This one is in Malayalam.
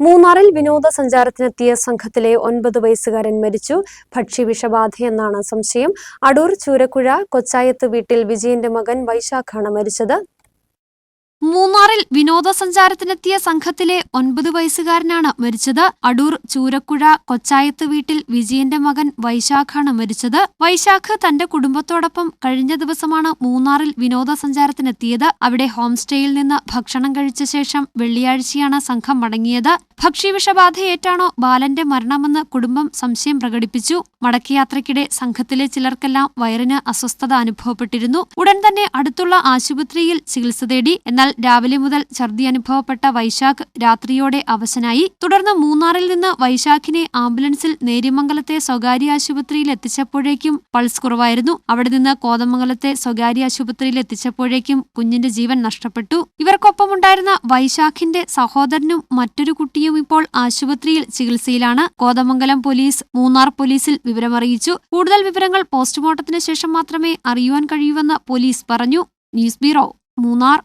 മൂന്നാറിൽ വിനോദസഞ്ചാരത്തിനെത്തിയ സംഘത്തിലെ ഒൻപത് വയസ്സുകാരൻ മരിച്ചു. ഭക്ഷ്യവിഷബാധയെന്നാണ് സംശയം. അടൂർ ചൂരക്കുഴ കൊച്ചായത്ത് വീട്ടിൽ വിജയന്റെ മകൻ വൈശാഖാണ് മരിച്ചത്. മൂന്നാറിൽ വിനോദസഞ്ചാരത്തിനെത്തിയ സംഘത്തിലെ ഒൻപത് വയസ്സുകാരനാണ് മരിച്ചത്. അടൂർ ചൂരക്കുഴ കൊച്ചായത്ത് വീട്ടിൽ വിജയന്റെ മകൻ വൈശാഖാണ് മരിച്ചത്. വൈശാഖ് തന്റെ കുടുംബത്തോടൊപ്പം കഴിഞ്ഞ ദിവസമാണ് മൂന്നാറിൽ വിനോദസഞ്ചാരത്തിനെത്തിയത്. അവിടെ ഹോംസ്റ്റേയിൽ നിന്ന് ഭക്ഷണം കഴിച്ച ശേഷം വെള്ളിയാഴ്ചയാണ് സംഘം മടങ്ങിയത്. ഭക്ഷ്യവിഷബാധയേറ്റാണോ ബാലന്റെ മരണമെന്ന് കുടുംബം സംശയം പ്രകടിപ്പിച്ചു. മടക്കയാത്രയ്ക്കിടെ സംഘത്തിലെ ചിലർക്കെല്ലാം വയറിന് അസ്വസ്ഥത അനുഭവപ്പെട്ടിരുന്നു. ഉടൻ തന്നെ അടുത്തുള്ള ആശുപത്രിയിൽ ചികിത്സ തേടി. എന്നാൽ രാവിലെ മുതൽ ഛർദി അനുഭവപ്പെട്ട വൈശാഖ് രാത്രിയോടെ അവശനായി. തുടർന്ന് മൂന്നാറിൽ നിന്ന് വൈശാഖിനെ ആംബുലൻസിൽ നേര്യമംഗലത്തെ സ്വകാര്യ ആശുപത്രിയിൽ എത്തിച്ചപ്പോഴേക്കും പൾസ് കുറവായിരുന്നു. അവിടെ നിന്ന് കോതമംഗലത്തെ സ്വകാര്യ ആശുപത്രിയിൽ എത്തിച്ചപ്പോഴേക്കും കുഞ്ഞിന്റെ ജീവൻ നഷ്ടപ്പെട്ടു. ഇവർക്കൊപ്പമുണ്ടായിരുന്ന വൈശാഖിന്റെ സഹോദരനും മറ്റൊരു കുട്ടിയും ഇപ്പോൾ ആശുപത്രിയിൽ ചികിത്സയിലാണ്. കോതമംഗലം പോലീസ് മൂന്നാർ പോലീസിൽ വിവരമറിയിച്ചു. കൂടുതൽ വിവരങ്ങൾ പോസ്റ്റ്മോർട്ടത്തിന് ശേഷം മാത്രമേ അറിയുവാൻ കഴിയൂവെന്ന് പോലീസ് പറഞ്ഞു. News bureau Munnar.